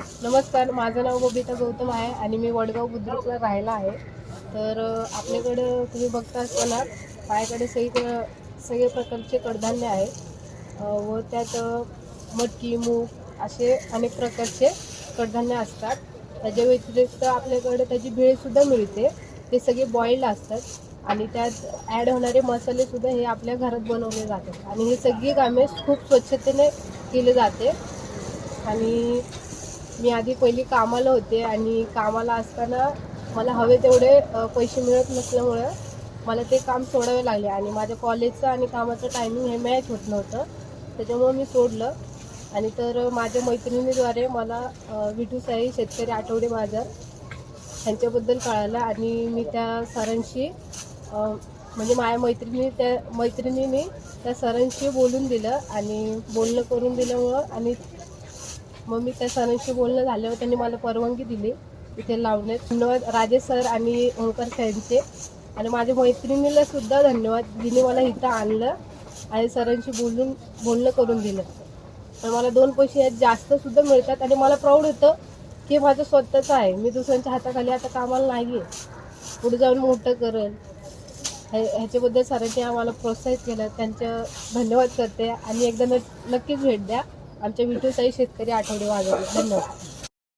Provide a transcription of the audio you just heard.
नमस्कार माझं नाव बबिता गौतम आहे आणि मी वडगाव बुद्रुकला राहायला आहे. तर आपल्याकडं तुम्ही बघता असताना माझ्याकडे सगळीकडं सगळे प्रकारचे कडधान्य आहे. व त्यात मटकी मूग असे अनेक प्रकारचे कडधान्य असतात. त्याच्या व्यतिरिक्त आपल्याकडे त्याची भेळसुद्धा मिळते. ते सगळे बॉईल्ड असतात आणि त्यात ॲड होणारे मसालेसुद्धा हे आपल्या घरात बनवले जातात. आणि हे सगळी कामे खूप स्वच्छतेने केले जाते. आणि मी आधी पहिली कामाला होते आणि कामाला असताना मला हवे तेवढे पैसे मिळत नसल्यामुळं मला ते काम सोडावे लागले आणि माझ्या कॉलेजचं आणि कामाचं टायमिंग हे मॅच होत नव्हतं. त्याच्यामुळं मी सोडलं. आणि तर माझ्या मैत्रिणीद्वारे मला विठू साई शेतकरी आठवडे बाजार ह्यांच्याबद्दल कळालं आणि मी त्या सरांशी म्हणजे माझ्या मैत्रिणी त्या मैत्रिणीने त्या सरांशी बोलून दिलं आणि बोलणं करून दिल्यामुळं आणि मग मी त्या सरांशी बोलणं झाल्यावर त्यांनी मला परवानगी दिली. इथे लावण्यात धन्यवाद. राजेश सर आणि ओंकर सरांचे. आणि माझ्या मैत्रिणीला सुद्धा धन्यवाद. जिने मला इथं आणलं आणि सरांशी बोलून बोलणं करून दिलं. तर मला दोन पैसे यात जास्त सुद्धा मिळतात आणि मला प्राऊड होतं की माझं स्वतःचं आहे. मी दुसऱ्यांच्या हाताखाली आता कामाला नाही आहे पुढे जाऊन मोठं करेल. हे ह्याच्याबद्दल सरांनी आम्हाला प्रोत्साहित केलं. त्यांचं धन्यवाद करते. आणि एकदा नक्कीच भेट द्या. आमच्या विठू साई शेतकरी आठवडे वाजवले. धन्यवाद.